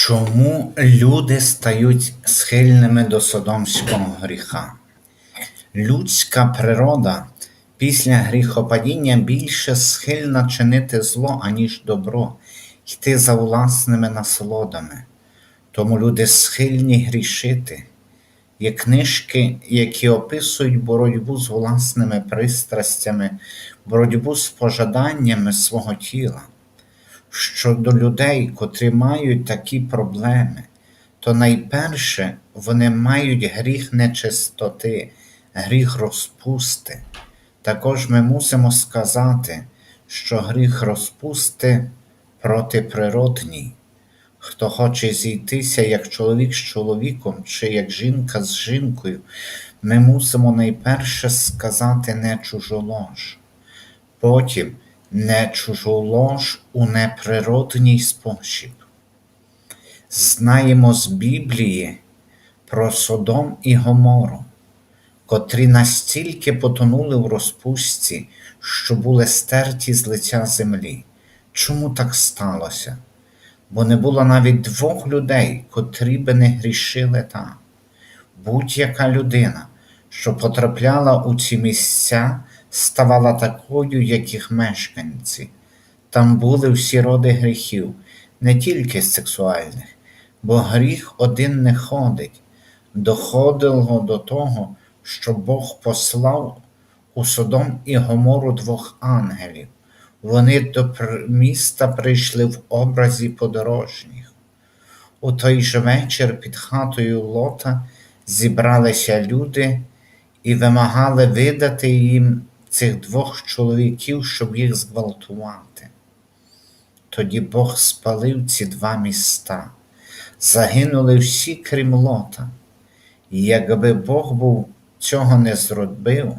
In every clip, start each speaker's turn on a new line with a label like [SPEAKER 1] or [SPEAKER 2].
[SPEAKER 1] Чому люди стають схильними до содомського гріха? Людська природа після гріхопадіння більше схильна чинити зло, аніж добро, йти за власними насолодами. Тому люди схильні грішити. Є книжки, які описують боротьбу з власними пристрастями, боротьбу з пожаданнями свого тіла. Щодо людей, котрі мають такі проблеми, то найперше вони мають гріх нечистоти, гріх розпусти. Також ми мусимо сказати, що гріх розпусти протиприродній. Хто хоче зійтися як чоловік з чоловіком чи як жінка з жінкою, ми мусимо найперше сказати не чужолож. Потім не чужолож у неприродній спосіб. Знаємо з Біблії про Содом і Гомору, котрі настільки потонули в розпустці, що були стерті з лиця землі. Чому так сталося? Бо не було навіть двох людей, котрі би не грішили там. Будь-яка людина, що потрапляла у ці місця, ставала такою, як їх мешканці. Там були всі роди гріхів, не тільки сексуальних, бо гріх один не ходить. Доходило до того, що Бог послав у Содом і Гомору двох ангелів. Вони до міста прийшли в образі подорожніх. У той же вечір під хатою Лота зібралися люди і вимагали видати їм цих двох чоловіків, щоб їх зґвалтувати. Тоді Бог спалив ці два міста, загинули всі, крім Лота. І якби Бог був цього не зробив,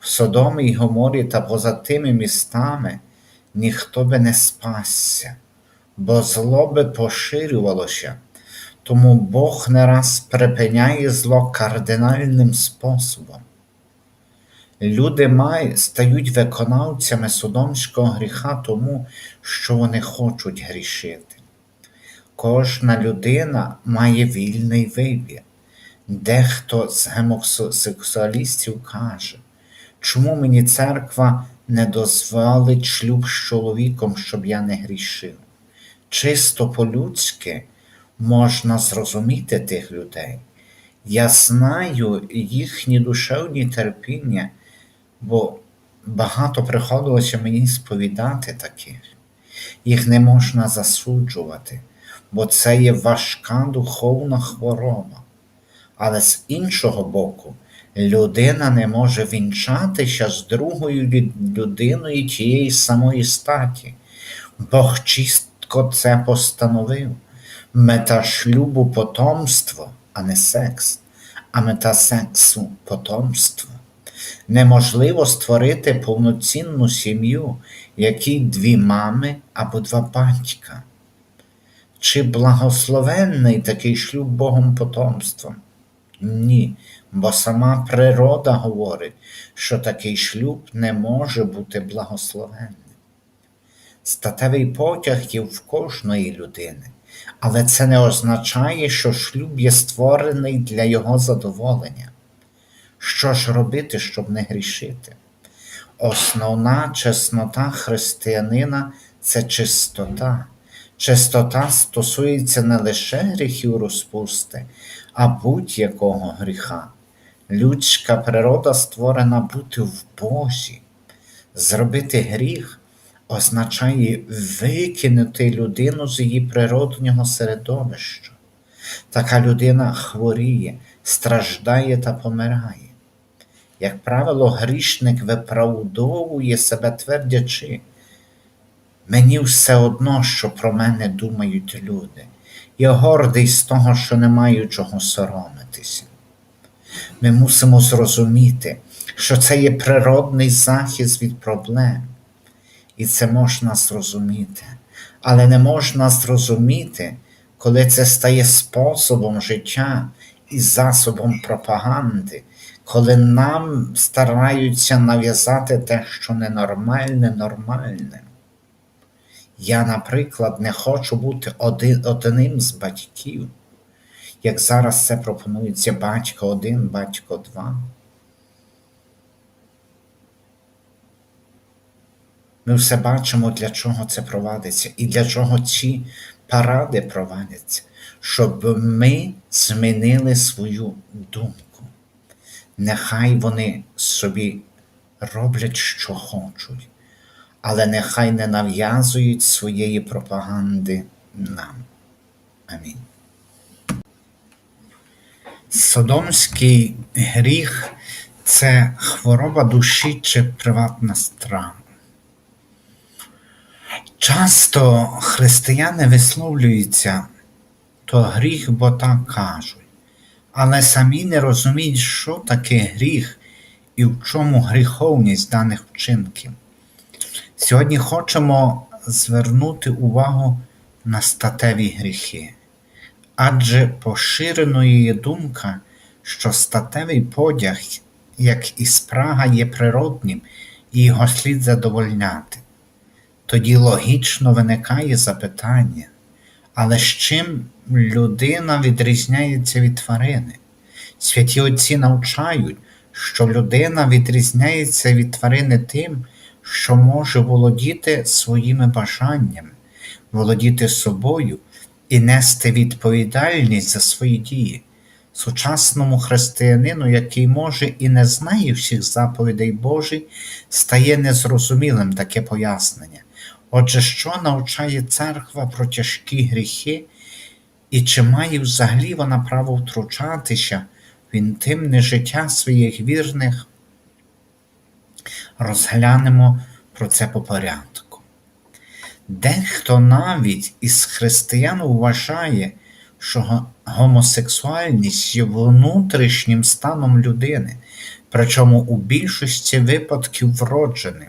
[SPEAKER 1] в Содомі й Гоморі та поза тими містами ніхто би не спасся, бо зло би поширювалося, тому Бог не раз припиняє зло кардинальним способом. Люди мають, стають виконавцями содомського гріха тому, що вони хочуть грішити. Кожна людина має вільний вибір. Дехто з гомосексуалістів каже, чому мені церква не дозволить шлюб з чоловіком, щоб я не грішив. Чисто по-людськи можна зрозуміти тих людей. Я знаю їхні душевні терпіння, бо багато приходилося мені сповідати таких. Їх не можна засуджувати, бо це є важка духовна хвороба. Але з іншого боку, людина не може вінчатися з другою людиною тієї самої статі. Бог чітко це постановив. Мета шлюбу потомство, а не секс, а мета сексу потомство. Неможливо створити повноцінну сім'ю, якій дві мами або два батька. Чи благословенний такий шлюб Богом потомством? Ні, бо сама природа говорить, що такий шлюб не може бути благословенним. Статевий потяг є в кожної людини, але це не означає, що шлюб є створений для його задоволення. Що ж робити, щоб не грішити? Основна чеснота християнина це чистота. Чистота стосується не лише гріхів розпусти, а будь-якого гріха. Людська природа створена бути в Бозі. Зробити гріх означає викинути людину з її природнього середовища. Така людина хворіє, страждає та помирає. Як правило, грішник виправдовує себе твердячи. Мені все одно, що про мене думають люди. Я гордий з того, що не маю чого соромитися. Ми мусимо зрозуміти, що це є природний захист від проблем. І це можна зрозуміти. Але не можна зрозуміти, коли це стає способом життя і засобом пропаганди, коли нам стараються нав'язати те, що ненормальне, нормальне. Я, наприклад, не хочу бути один, одним з батьків, як зараз це пропонується батько один, батько два. Ми все бачимо, для чого це провадиться і для чого ці паради провадяться, щоб ми змінили свою думку. Нехай вони собі роблять, що хочуть, але нехай не нав'язують своєї пропаганди нам. Амінь. Содомський гріх це хвороба душі чи приватна страва. Часто християни висловлюються, то гріх, бо так кажуть, але самі не розуміють, що таке гріх і в чому гріховність даних вчинків. Сьогодні хочемо звернути увагу на статеві гріхи, адже поширеною є думка, що статевий подяг, як і спрага, є природнім і його слід задовольняти. Тоді логічно виникає запитання, але з чим людина відрізняється від тварини? Святі Отці навчають, що людина відрізняється від тварини тим, що може володіти своїми бажаннями, володіти собою і нести відповідальність за свої дії. Сучасному християнину, який може і не знає всіх заповідей Божих, стає незрозумілим таке пояснення. Отже, що навчає церква про тяжкі гріхи, і чи має взагалі вона право втручатися в інтимне життя своїх вірних? Розглянемо про це по порядку. Дехто навіть із християн вважає, що гомосексуальність є внутрішнім станом людини, причому у більшості випадків вродженим.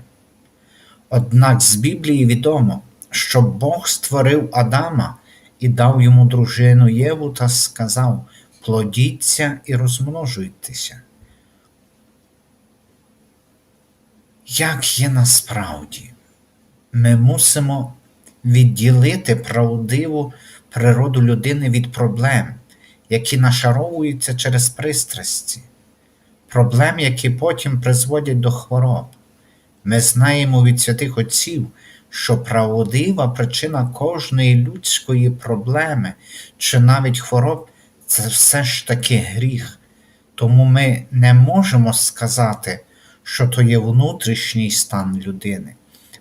[SPEAKER 1] Однак з Біблії відомо, що Бог створив Адама і дав йому дружину Єву та сказав плодіться і розмножуйтеся. Як є насправді, ми мусимо відділити правдиву природу людини від проблем, які нашаровуються через пристрасті, проблем, які потім призводять до хвороб. Ми знаємо від святих Отців, що правдива причина кожної людської проблеми чи навіть хвороб це все ж таки гріх. Тому ми не можемо сказати, що то є внутрішній стан людини.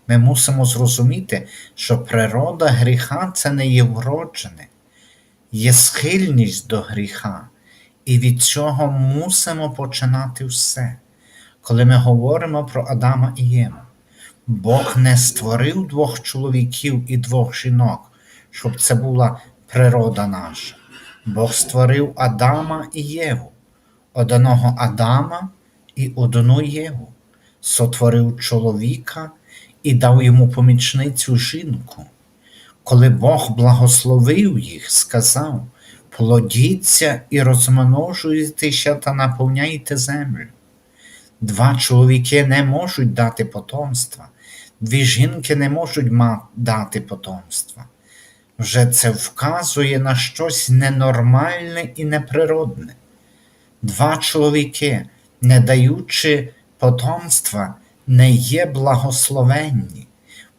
[SPEAKER 1] Ми мусимо зрозуміти, що природа гріха це не є вроджене, є схильність до гріха, і від цього мусимо починати все коли ми говоримо про Адама і Єву. Бог не створив двох чоловіків і двох жінок, щоб це була природа наша. Бог створив Адама і Єву, одного Адама і одну Єву, сотворив чоловіка і дав йому помічницю жінку. Коли Бог благословив їх, сказав плодіться і розмножуйтеся та наповняйте землю. Два чоловіки не можуть дати потомства, дві жінки не можуть дати потомства. Вже це вказує на щось ненормальне і неприродне. Два чоловіки, не даючи потомства, не є благословенні.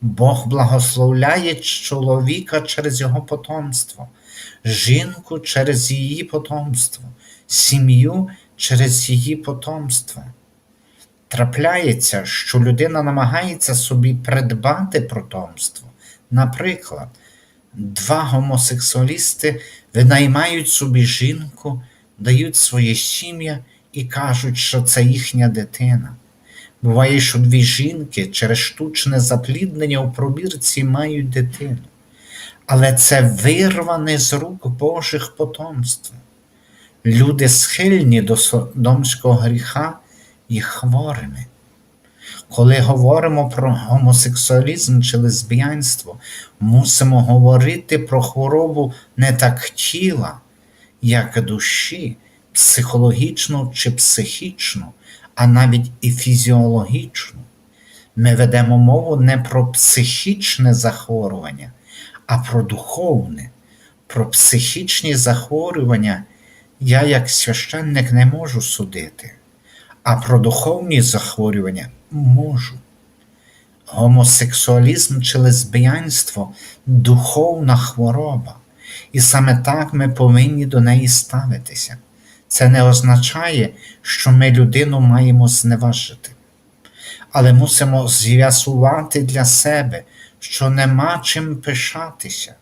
[SPEAKER 1] Бог благословляє чоловіка через його потомство, жінку через її потомство, сім'ю через її потомство. Трапляється, що людина намагається собі придбати потомство. Наприклад, два гомосексуалісти винаймають собі жінку, дають своє сім'я і кажуть, що це їхня дитина. Буває, що дві жінки через штучне запліднення у пробірці мають дитину. Але це вирване з рук Божих потомств. Люди схильні до содомського гріха і хворими. Коли говоримо про гомосексуалізм чи лесбіянство, мусимо говорити про хворобу не так тіла, як душі, психологічну чи психічну, а навіть і фізіологічну. Ми ведемо мову не про психічне захворювання, а про духовне. Про психічні захворювання я, як священник, не можу судити, а про духовні захворювання можу. Гомосексуалізм чи лесбіянство духовна хвороба, і саме так ми повинні до неї ставитися. Це не означає, що ми людину маємо зневажити. Але мусимо з'ясувати для себе, що нема чим пишатися,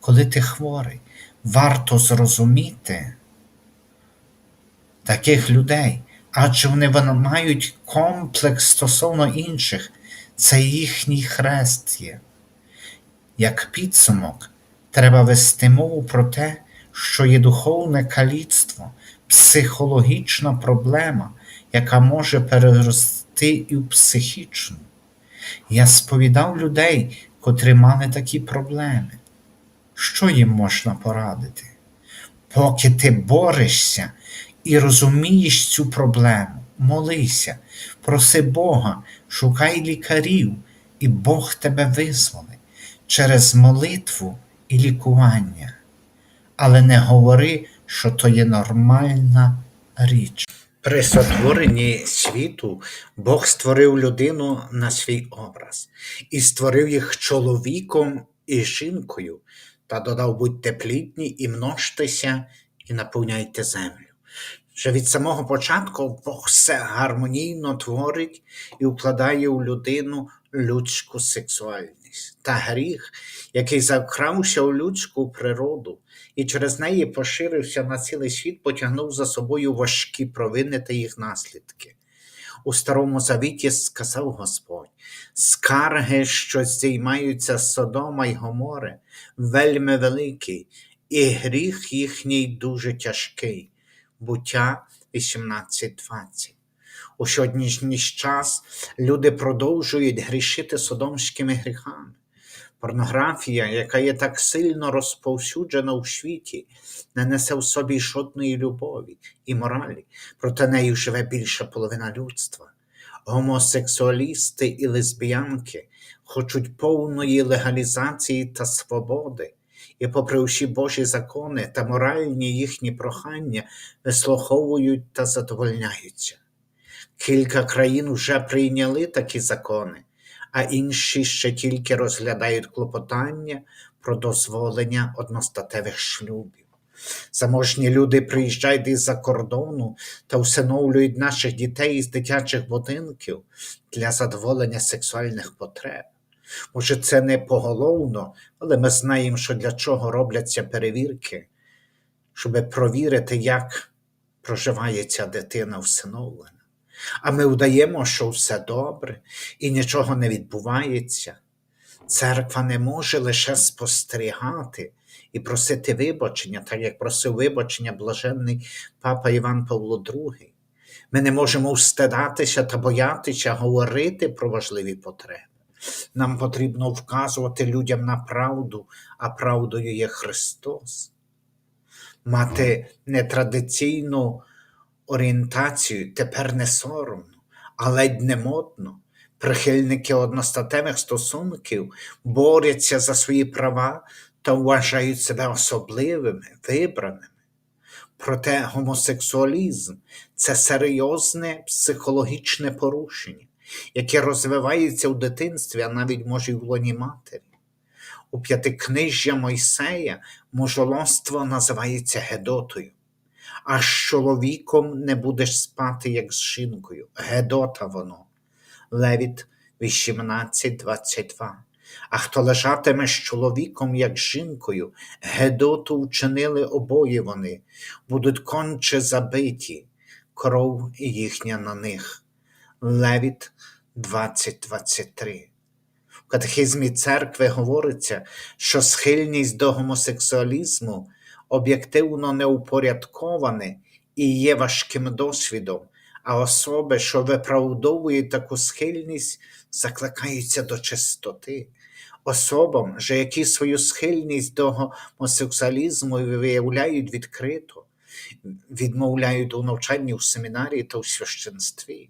[SPEAKER 1] коли ти хворий. Варто зрозуміти таких людей, адже вони мають комплекс стосовно інших, це їхній хрест є. Як підсумок, треба вести мову про те, що є духовне каліцтво, психологічна проблема, яка може перерости і в психічну. Я сповідав людей, котрі мали такі проблеми. Що їм можна порадити? Поки ти борешся і розумієш цю проблему, молися, проси Бога, шукай лікарів, і Бог тебе визволить через молитву і лікування. Але не говори, що то є нормальна річ. При сотворенні світу Бог створив людину на свій образ і створив їх чоловіком і жінкою, та додав будьте плідні і множтеся, і наповняйте землю. Вже від самого початку Бог все гармонійно творить і вкладає у людину людську сексуальність та гріх, який закрався у людську природу і через неї поширився на цілий світ, потягнув за собою важкі провини та їх наслідки. У Старому Завіті сказав Господь: скарги, що здіймаються з Содома й Гомори, вельми великі, і гріх їхній дуже тяжкий. Буття 18.20. У сьогоднішній час люди продовжують грішити содомськими гріхами. Порнографія, яка є так сильно розповсюджена у світі, не несе в собі жодної любові і моралі, проте нею живе більша половина людства. Гомосексуалісти і лесбіянки хочуть повної легалізації та свободи, і, попри всі Божі закони та моральні їхні прохання, вислуховують та задовольняються. Кілька країн вже прийняли такі закони а інші ще тільки розглядають клопотання про дозволення одностатевих шлюбів. Заможні люди приїжджають із-за кордону та усиновлюють наших дітей із дитячих будинків для задоволення сексуальних потреб. Може, це не поголовно, але ми знаємо, що для чого робляться перевірки, щоб провірити, як проживає ця дитина всиновлена. А ми вдаємо, що все добре і нічого не відбувається. Церква не може лише спостерігати і просити вибачення, так як просив вибачення блаженний папа Іван Павло II. Ми не можемо встидатися та боятися говорити про важливі потреби. Нам потрібно вказувати людям на правду, а правдою є Христос. Мати нетрадиційну орієнтацію тепер не соромно, а ледь не модно. Прихильники одностатевих стосунків борються за свої права та вважають себе особливими, вибраними. Проте гомосексуалізм це серйозне психологічне порушення, яке розвивається у дитинстві, а навіть може й в лоні матері. У п'ятикнижжя Мойсея мужолоство називається Гедотою а з чоловіком не будеш спати, як з жінкою. Гедота воно. Левіт 18.22. А хто лежатиме з чоловіком, як з жінкою, Гедоту вчинили обоє вони, будуть конче забиті, кров їхня на них. Левіт 20.23. В катехизмі церкви говориться, що схильність до гомосексуалізму об'єктивно неупорядковане і є важким досвідом, а особи, що виправдовують таку схильність, закликаються до чистоти. Особам, же які свою схильність до гомосексуалізму виявляють відкрито, відмовляють у навчанні у семінарії та у священстві.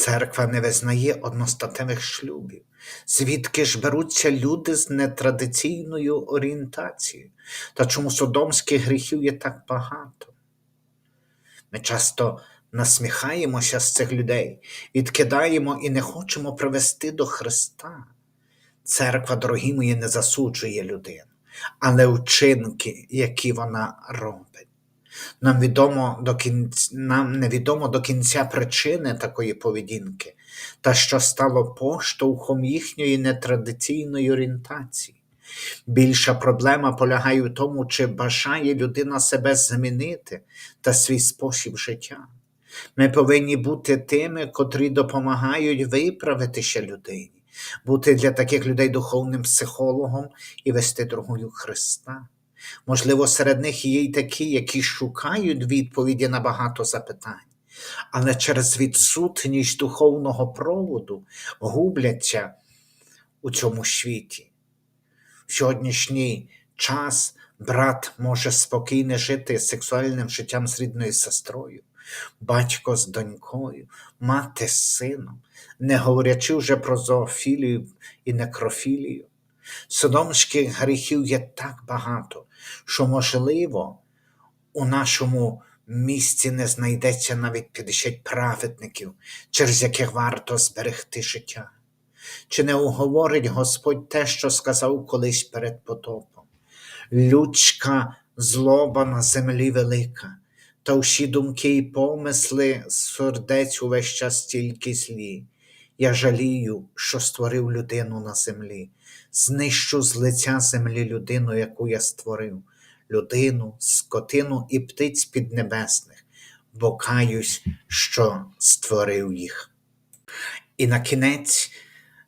[SPEAKER 1] Церква не визнає одностатевих шлюбів. Звідки ж беруться люди з нетрадиційною орієнтацією? Та чому содомських гріхів є так багато? Ми часто насміхаємося з цих людей, відкидаємо і не хочемо привести до Христа. Церква, дорогі мої, не засуджує людину, але вчинки, які вона робить. Нам відомо до кінця, нам невідомо до кінця причини такої поведінки, та що стало поштовхом їхньої нетрадиційної орієнтації. Більша проблема полягає в тому, чи бажає людина себе змінити та свій спосіб життя. Ми повинні бути тими, котрі допомагають виправитися людині, бути для таких людей духовним психологом і вести дорогою Христа. Можливо, серед них є й такі, які шукають відповіді на багато запитань, але через відсутність духовного проводу губляться у цьому світі. В сьогоднішній час брат може спокійно жити сексуальним життям з рідною сестрою, батько з донькою, мати з сином, не говорячи вже про зоофілію і некрофілію. Содомських гріхів є так багато, що, можливо, у нашому місті не знайдеться навіть 50 праведників, через яких варто зберегти життя. Чи не уговорить Господь те, що сказав колись перед потопом? Людська злоба на землі велика, та всі думки і помисли сердець увесь час тільки злі. Я жалію, що створив людину на землі, знищу з лиця землі людину, яку я створив, людину, скотину і птиць піднебесних, бо каюсь, що створив їх. І на кінець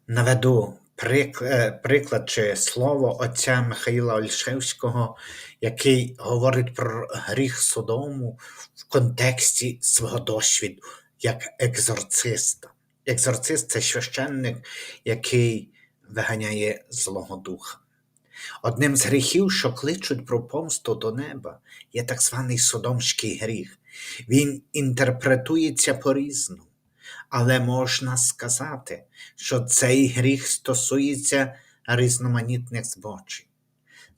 [SPEAKER 1] наведу е, приклад чи слово отця Михаїла Ольшевського, який говорить про гріх Содому в контексті свого досвіду як екзорциста. Екзорцист це священник, який виганяє Злого Духа. Одним з гріхів, що кличуть про помсту до неба, є так званий содомський гріх. Він інтерпретується по-різному, але можна сказати, що цей гріх стосується різноманітних збочень.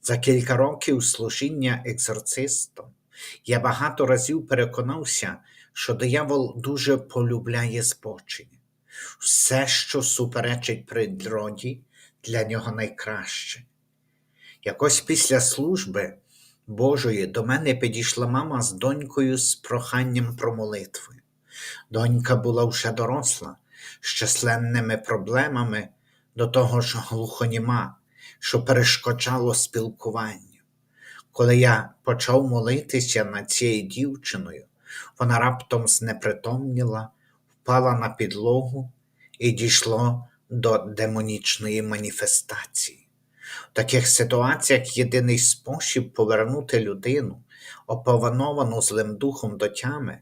[SPEAKER 1] За кілька років служіння екзорцистом я багато разів переконався, що диявол дуже полюбляє збочення. Все, що суперечить природі, для нього найкраще. Якось після служби Божої до мене підійшла мама з донькою з проханням про молитву. Донька була вже доросла, з численними проблемами, до того ж глухоніма, що перешкоджало спілкуванню. Коли я почав молитися над цією дівчиною, вона раптом знепритомніла, впала на підлогу і дійшло до демонічної маніфестації. В таких ситуаціях єдиний спосіб повернути людину, оповановану злим духом до тями,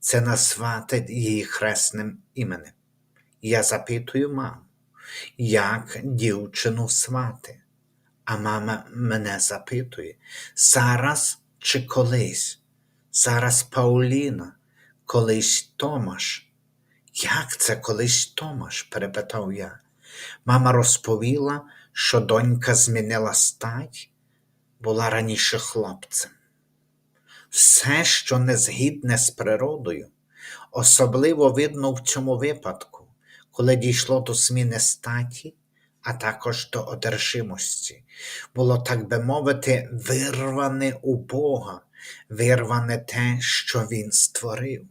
[SPEAKER 1] це назвати її хресним іменем. Я запитую маму, як дівчину свати? А мама мене запитує, зараз чи колись? Зараз Пауліна, колись Томаш. Як це колись Томаш? перепитав я. Мама розповіла, що донька змінила стать, була раніше хлопцем. Все, що не згідне з природою, особливо видно в цьому випадку, коли дійшло до зміни статі, а також до одержимості, було, так би мовити, вирване у Бога, вирване те, що Він створив.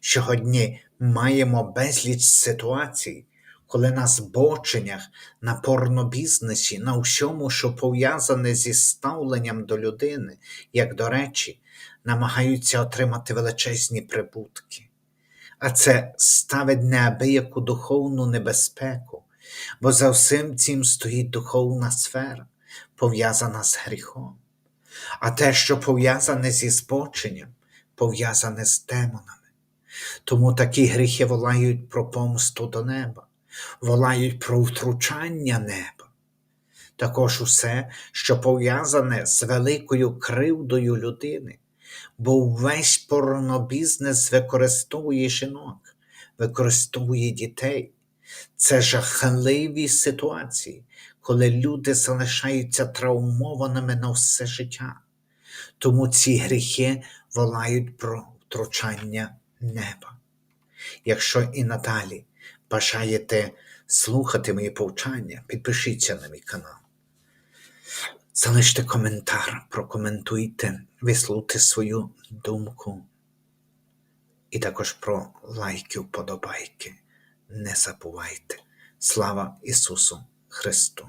[SPEAKER 1] Сьогодні маємо безліч ситуацій, коли на збоченнях, на порнобізнесі, на всьому, що пов'язане зі ставленням до людини, як до речі, намагаються отримати величезні прибутки. А це ставить неабияку духовну небезпеку, бо за всім цим стоїть духовна сфера, пов'язана з гріхом. А те, що пов'язане зі збоченням, пов'язане з демонами. Тому такі гріхи волають про помсту до неба, волають про втручання неба. Також усе, що пов'язане з великою кривдою людини, бо весь порнобізнес використовує жінок, використовує дітей. Це жахливі ситуації, коли люди залишаються травмованими на все життя. Тому ці гріхи волають про втручання неба. Якщо і надалі бажаєте слухати мої повчання, підпишіться на мій канал. Залиште коментар, прокоментуйте, висловте свою думку. І також про лайки, вподобайки. Не забувайте. Слава Ісусу Христу!